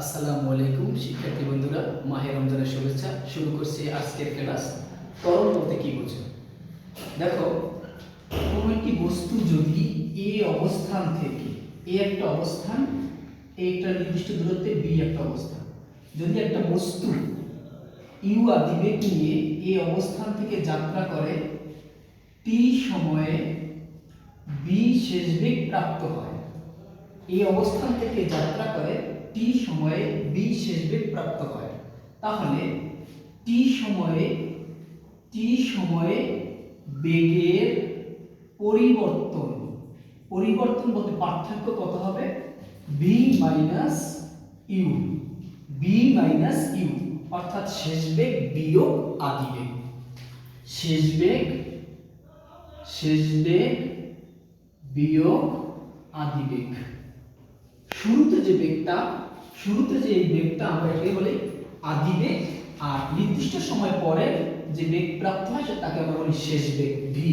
আসসালামু আলাইকুম, শিক্ষার্থী বন্ধুরা, মাহে রমজানের শুভেচ্ছা। শুরু করছি আজকের ক্লাস। তরল বলতে কি বোঝো? দেখো, কোনো একটি বস্তু যদি এ অবস্থান থেকে, এ একটা অবস্থান একটা নির্দিষ্ট দূরত্বে বি একটা অবস্থান। যদি একটা বস্তু ইউ আদিবেগ নিয়ে এ অবস্থান থেকে যাত্রা করে, টি সময়ে বি শেষ প্রাপ্ত হয়। এই অবস্থান থেকে যাত্রা করে টি সময়ে বি শেষ বেগ প্রাপ্ত হয়। তাহলে টি সময়ে টি সময়ে বেগের পরিবর্তন পরিবর্তন বলতে পার্থক্য কত হবে? V minus U V minus U অর্থাৎ শেষ বেগ বিয়োগ আদি বেগ। শেষ বেগ শেষ বেগ বিয়োগ আদি বেগ। শুরুতে যে বেগটা শুরুতে যে বেগটা আমরা এটাকে বলি আদি বেগ আর নির্দিষ্ট সময় পরে যে বেগ প্রাপ্ত হয় তাকে আমরা বলি শেষ বেগ ভি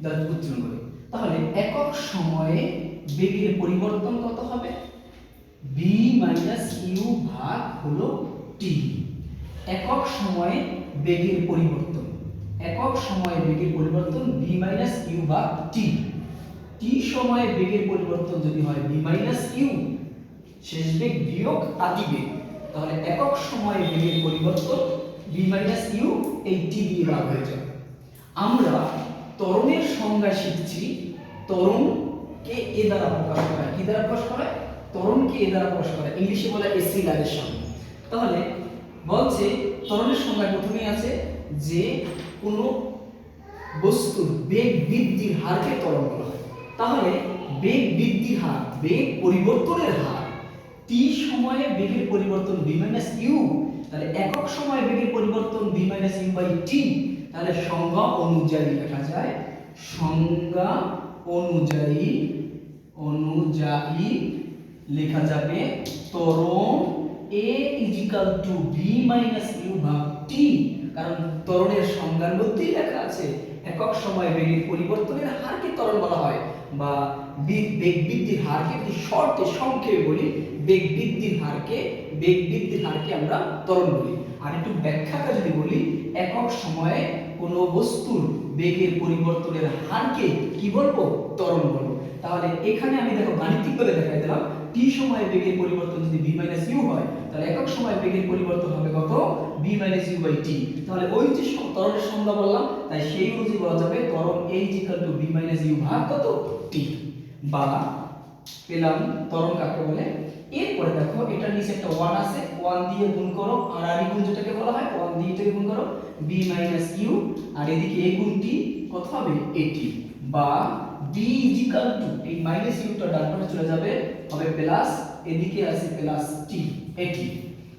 দ্বারা উচ্চারণ করি। তাহলে একক সময়ে বেগের পরিবর্তন কত হবে? বি মাইনাস ইউ ভাগ হলো টি একক সময়ে বেগের পরিবর্তন। একক সময়ে বেগের পরিবর্তন বি মাইনাস ইউ ভাগ টি টি সময়ে বেগের পরিবর্তন যদি হয় বি মাইনাস ইউ শেষ বেগ বিয়োগ আদি বেগ তাহলে একক সময়ে বেগের পরিবর্তন বি মাইনাস ইউ এই টি দিয়ে ভাগ হয়ে যাবে আমরা ত্বরণের সংজ্ঞা শিখছি ত্বরণকে এ দ্বারা প্রকাশ করা। কি দ্বারা প্রকাশ করা ত্বরণকে এ দ্বারা প্রকাশ করা। ইংলিশে বলে এসিলারেশন তাহলে বলছে ত্বরণের সংজ্ঞা প্রথমেই আছে যে কোনো বস্তুর বেগ বৃদ্ধির হারকে ত্বরণ বলা হয় তাহলে বেগ বৃদ্ধির হার, বেগ পরিবর্তনের হার টি সময়ে বেগের পরিবর্তন বি মাইনাস ইউ তাহলে একক সময়ে বেগের পরিবর্তন V minus U by T তাহলে সংজ্ঞা অনুযায়ী লেখা যায়, সংজ্ঞা অনুযায়ী অনুযায়ী লেখা যাবে ত্বরণ A equal to V minus U ভাগ টি কারণ ত্বরণের সংজ্ঞার মধ্যেই লেখা আছে, একক সময়ে বেগের পরিবর্তনের হারকে ত্বরণ বলা হয়, বা বেগ বৃদ্ধির হারকে যদি শর্টে সংক্ষেপে বলি বেগ বৃদ্ধির হারকে বেগ বৃদ্ধির হারকে আমরা ত্বরণ বলি। আর একটু ব্যাখ্যাটা যদি বলি, একক সময়ে কোনো বস্তুর বেগের পরিবর্তনের হারকে কি বলব? ত্বরণ বলব। তাহলে এখানে আমি দেখো গাণিতিক বলে দেখাই দিলাম টি সময়ে বেগের পরিবর্তন যদি বি মাইনাস ইউ হয়, তাহলে একক সময়ে বেগের পরিবর্তন হবে কত? V minus U by T তাহলে ওই যে ত্বরণের সংজ্ঞা বললাম, তাই সেই অনুযায়ী বলা যাবে ত্বরণ A equal to V minus U ভাগ কত? টি বা পেলাম ত্বরণ কাকে বলে? এরপরে দেখো এটার নিচে একটা ওয়ান আছে ওয়ান দিয়ে গুণ করো, আর আর গুণ যেটাকে বলা হয় ওয়ান দিয়ে এটাকে গুণ করো বি মাইনাস ইউ আর এদিকে এ গুণ টি কত হবে? এটি বা বি ইজিক্যাল টু এই মাইনাস ইউটা ডান পাশে চলে যাবে, হবে প্লাস এদিকে আছে প্লাস টি এটি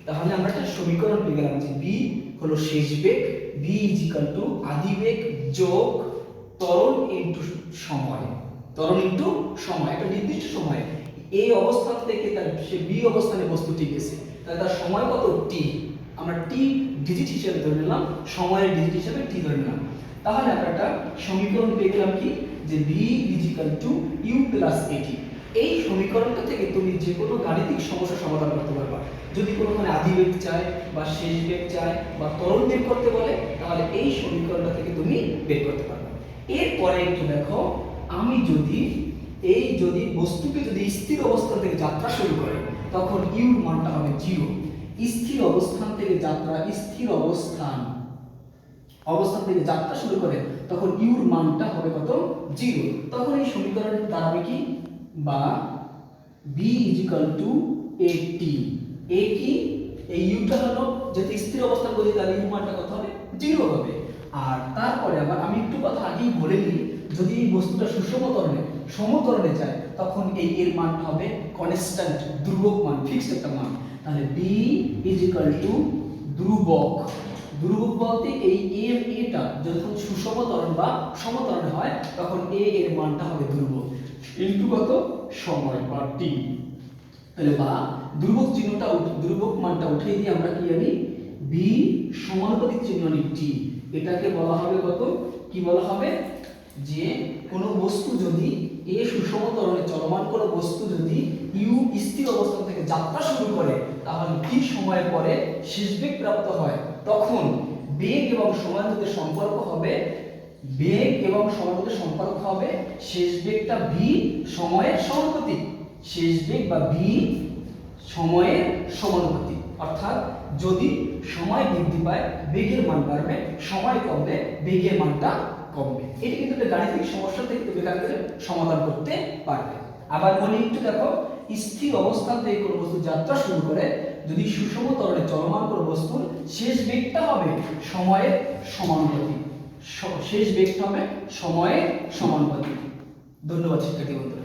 তাহলে আমরা একটা সমীকরণ পেয়ে গেলাম যে বি হলো শেষ বেগ বি ইজিক্যাল টু আদি বেগ যোগ ত্বরণ ইনটু সময়। ত্বরণ ইনটু সময়, একটা নির্দিষ্ট সময়। এই অবস্থান থেকে তার সে বি অবস্থানে বস্তু ঠিক আছে তাহলে তার সময় কত? টি আমরা টি ডিজিট হিসেবে ধরে নিলাম, সময়ের ডিজিট হিসেবে টি ধরে নিলাম। তাহলে আমরা একটা সমীকরণ পেয়ে গেলাম কি? যে V equal to U plus এটি এই সমীকরণটা থেকে তুমি যে কোনো গাণিতিক সমস্যা সমাধান করতে পারবা। যদি কোনোখানে আদি বেগ চায় বা শেষ বেগ চায় বা তরল বের করতে বলে, তাহলে এই সমীকরণটা থেকে তুমি বের করতে পারবে। এরপরে একটু দেখো, আমি যদি এই যদি বস্তুকে যদি স্থির অবস্থান থেকে যাত্রা শুরু করে, তখন ইউর মানটা হবে জিরো। স্থির অবস্থান থেকে যাত্রা, স্থির অবস্থান। অবস্থান থেকে যাত্রা শুরু করে, তখন ইউর মানটা হবে কত? জিরো। তখন এই সমীকরণ দাঁড়াবে কি? বা V equal to A T A কি? এই ইউটা হলো, যদি স্থির অবস্থান করি তাহলে ইউ মানটা কত হবে? জিরো হবে। আর তারপরে আবার আমি একটু কথা আগেই বলে নিই, যদি এই বস্তুটা সুষম ত্বরণে সমতরণে যায়, তখন এই এর মানটা হবে কনস্ট্যান্ট ধ্রুবক মান ফিক্সড একটা মান। তাহলে বি ইজিক্যাল টু ধ্রুবক। ধ্রুবক বলতে এই এ এটা যখন সুষম ত্বরণ বা সমতরণ হয়, তখন এ এর মানটা হবে ধ্রুবক। ইনটু কত? সময় বা টি তাহলে বা, ধ্রুবক চিহ্নটা ধ্রুবক মানটা উঠিয়ে দিয়ে আমরা কি জানি? বি সমানুপাতিক চিহ্ন আনি টি এটাকে বলা হবে কত? কি বলা হবে? যে কোনো বস্তু যদি এ সুষম ত্বরণে চলমান কোনো বস্তু যদি ইউ স্থির অবস্থান থেকে যাত্রা শুরু করে, তাহলে টি সময় পরে শেষ বেগ প্রাপ্ত হয়? তখন বেগ এবং সময়ের মধ্যে সম্পর্ক হবে, বেগ এবং সময়ের মধ্যে সম্পর্ক হবে শেষ বেগটা ভি সময়ের সমানুপাতিক। শেষ বেগ বা ভি সময়ের সমানুপাতিক। অর্থাৎ যদি সময় বৃদ্ধি পায়, বেগের মান বাড়বে, সময় কমবে বেগের মানটা কমবে। এটি কিন্তু একটা গাণিতিক সমস্যা থেকে তুমি তাদের সমাধান করতে পারবে। আবার মনে একটু দেখো, স্থির অবস্থান থেকে কোনো বস্তু যাত্রা শুরু করে, যদি সুষম তরলে চলমান কোনো বস্তুর শেষ বেগটা হবে সময়ের সমানুপাতিক। শেষ বেগটা হবে সময়ের সমানুপাতিক। ধন্যবাদ শিক্ষার্থী বন্ধুরা।